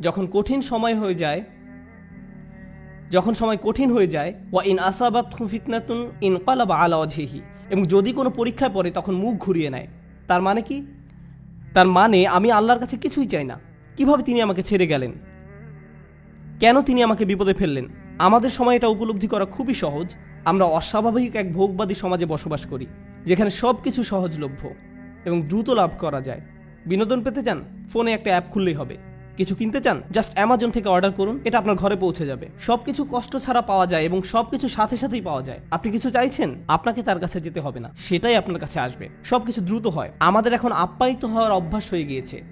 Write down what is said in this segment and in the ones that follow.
যখন কঠিন সময় হয়ে যায়, যখন সময় কঠিন হয়ে যায়, ওয়া ইন আসাবাত ফিতনাতুন ইন কালাবা আলা অঝেহি এবং যদি কোনো পরীক্ষায় পড়ে তখন মুখ ঘুরিয়ে নেয়। তার মানে কি? তার মানে আমি আল্লাহর কাছে কিছুই চাই না। কীভাবে তিনি আমাকে ছেড়ে গেলেন? কেন তিনি আমাকে বিপদে ফেললেন? আমাদের সময় এটা উপলব্ধি করা খুবই সহজ। আমরা অস্বাভাবিক এক ভোগবাদী সমাজে বসবাস করি, যেখানে সব কিছু সহজলভ্য এবং দ্রুত লাভ করা যায়। বিনোদন পেতে চান? ফোনে একটা অ্যাপ খুললেই হবে। কিছু কিনতে চান জাস্ট অ্যামাজন থেকে অর্ডার করুন, এটা আপনার ঘরে পৌঁছে যাবে। সবকিছু কষ্ট ছাড়া পাওয়া যায় এবং সবকিছু সাথে সাথেই পাওয়া যায়। আপনি কিছু চাইছেন, আপনাকে তার কাছে যেতে হবে না, সেটাই আপনার কাছে আসবে। সবকিছু দ্রুত হয়। আমাদের এখন আপ্যায়িত হওয়ার অভ্যাস হয়ে গিয়েছে।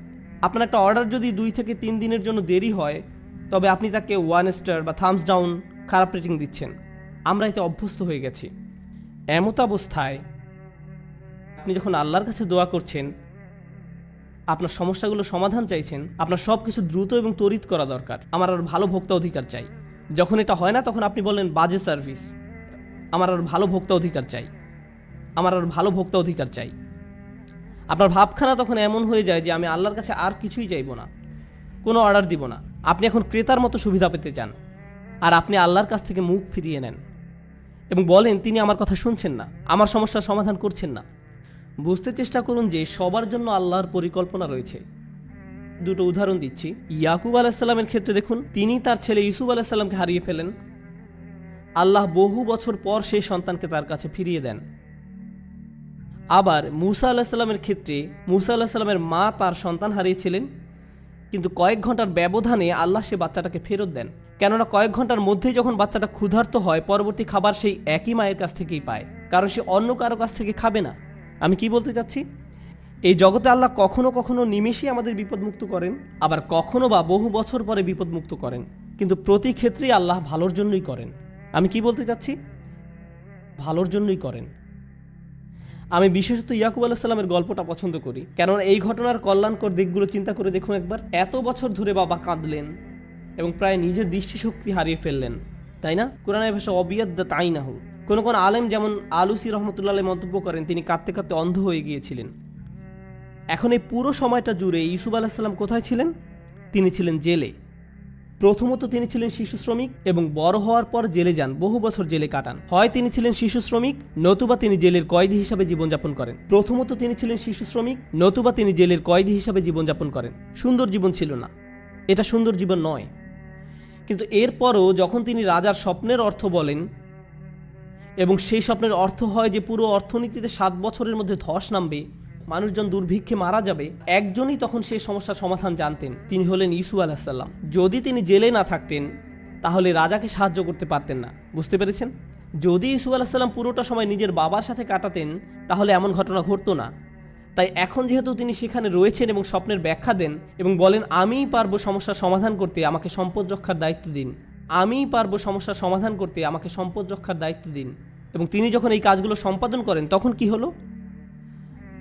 আপনার একটা অর্ডার যদি দুই থেকে তিন দিনের জন্য দেরি হয়, তবে আপনি তাকে ওয়ান স্টার বা থামস ডাউন খারাপ রেটিং দিচ্ছেন। আমরা এতে অভ্যস্ত হয়ে গেছি। এমত অবস্থায় আপনি যখন আল্লাহর কাছে দোয়া করছেন আপনার সমস্যাগুলো সমাধান চাইছেন, আপনার সব কিছু দ্রুত এবং তড়িৎ করা দরকার। আমার আর ভালো ভোক্তা অধিকার চাই। যখন এটা হয় না, তখন আপনি বললেন, বাজে সার্ভিস। আমার আর ভালো ভোক্তা অধিকার চাই। আমার আর ভালো ভোক্তা অধিকার চাই। আপনার ভাবখানা তখন এমন হয়ে যায় যে, আমি আল্লাহর কাছে আর কিছুই চাইব না। কোনো অর্ডার দিব না। আপনি এখন ক্রেতার মতো সুবিধা পেতে চান। আর আপনি আল্লাহর কাছ থেকে মুখ ফিরিয়ে নেন। এবং বলেন, তিনি আমার কথা শুনছেন না। আমার সমস্যার সমাধান করছেন না। বুঝতে চেষ্টা করুন যে সবার জন্য আল্লাহর পরিকল্পনা রয়েছে। দুটো উদাহরণ দিচ্ছি। ইয়াকুব আলাহিসাল্লামের ক্ষেত্রে দেখুন, তিনি তার ছেলে ইসুফ আলাহিসাল্লামকে হারিয়ে ফেলেন। আল্লাহ বহু বছর পর সেই সন্তানকে তার কাছে ফিরিয়ে দেন। আবার মুসা আলাহিসাল্লামের ক্ষেত্রে মুসা আলাহিসাল্লামের মা তার সন্তান হারিয়েছিলেন, কিন্তু কয়েক ঘণ্টার ব্যবধানে আল্লাহ সে বাচ্চাটাকে ফেরত দেন। কেননা কয়েক ঘণ্টার মধ্যেই যখন বাচ্চাটা ক্ষুধার্ত হয়, পরবর্তী খাবার সেই একই মায়ের কাছ থেকেই পায়, কারণ সে অন্য কারও কাছ থেকে খাবে না। আমি কি বলতে চাচ্ছি? এই জগতে আল্লাহ কখনো কখনো নিমেষেই আমাদের বিপদমুক্ত করেন, আবার কখনো বা বহু বছর পরে বিপদমুক্ত করেন। কিন্তু প্রতি ক্ষেত্রেই আল্লাহ ভালোর জন্যই করেন। আমি কি বলতে চাচ্ছি? ভালোর জন্যই করেন। আমি বিশেষত ইয়াকুব আলাহিসাল্লামের গল্পটা পছন্দ করি। কেননা এই ঘটনার কল্যাণকর দিকগুলো চিন্তা করে দেখুন একবার। এত বছর ধরে বাবা কাঁদলেন এবং প্রায় নিজের দৃষ্টিশক্তি হারিয়ে ফেললেন। তাই না? কোরআনের ভাষা অবিয়াদ্দা তাই না হোক কোনো কোনো আলেম যেমন আলুসি রহমতুল্লাহ মন্তব্য করেন, তিনি কাঁদতে কাঁদতে অন্ধ হয়ে গিয়েছিলেন। এখন এই পুরো সময়টা জুড়ে ইসুফ আলাহিসাল্লাম কোথায় ছিলেন? তিনি ছিলেন জেলে। প্রথমত তিনি ছিলেন শিশু শ্রমিক এবং বড় হওয়ার পর জেলে যান, বহু বছর জেলে কাটান। হয় তিনি ছিলেন শিশু শ্রমিক, নতুবা তিনি জেলের কয়েদি হিসাবে জীবনযাপন করেন। প্রথমত তিনি ছিলেন শিশু শ্রমিক, নতুবা তিনি জেলের কয়েদি হিসাবে জীবনযাপন করেন। সুন্দর জীবন ছিল না। এটা সুন্দর জীবন নয়। কিন্তু এরপরও যখন তিনি রাজার স্বপ্নের অর্থ বলেন এবং সেই স্বপ্নের অর্থ হয় যে পুরো অর্থনীতিতে সাত বছরের মধ্যে ধস নামবে, মানুষজন দুর্ভিক্ষে মারা যাবে। একজনই তখন সেই সমস্যার সমাধান জানতেন, তিনি হলেন ইসু আলাহিসাল্লাম যদি তিনি জেলে না থাকতেন, তাহলে রাজাকে সাহায্য করতে পারতেন না। বুঝতে পেরেছেন? যদি ইসু আলাহিসাল্লাম পুরোটা সময় নিজের বাবার সাথে কাটাতেন, তাহলে এমন ঘটনা ঘটতো না। তাই এখন যেহেতু তিনি সেখানে রয়েছেন এবং স্বপ্নের ব্যাখ্যা দেন এবং বলেন, আমিই পারব সমস্যার সমাধান করতে, আমাকে সম্পদ রক্ষার দায়িত্ব দিন। আমিই পারব সমস্যার সমাধান করতে, আমাকে সম্পদ রক্ষার দায়িত্ব দিন। এবং তিনি যখন এই কাজগুলো সম্পাদন করেন, তখন কি হলো?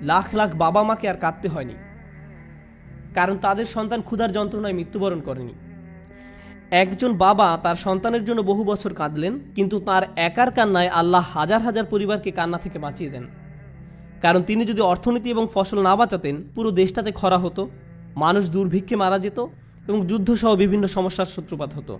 লাখ লাখ বাবা মাকে আর কাঁদতে হয়নি। কারণ তাদের সন্তান ক্ষুধার যন্ত্রণায় মৃত্যুবরণ করেনি। একজন বাবা তার সন্তানের জন্য বহু বছর কাঁদলেন, কিন্তু তার একার কান্নায় আল্লাহ হাজার হাজার পরিবারকে কান্না থেকে বাঁচিয়ে দেন। কারণ তিনি যদি অর্থনীতি এবং ফসল না বাঁচাতেন, পুরো দেশটাতে খরা হতো, মানুষ দুর্ভিক্ষে মারা যেত এবং যুদ্ধসহ বিভিন্ন সমস্যার সূত্রপাত হতো।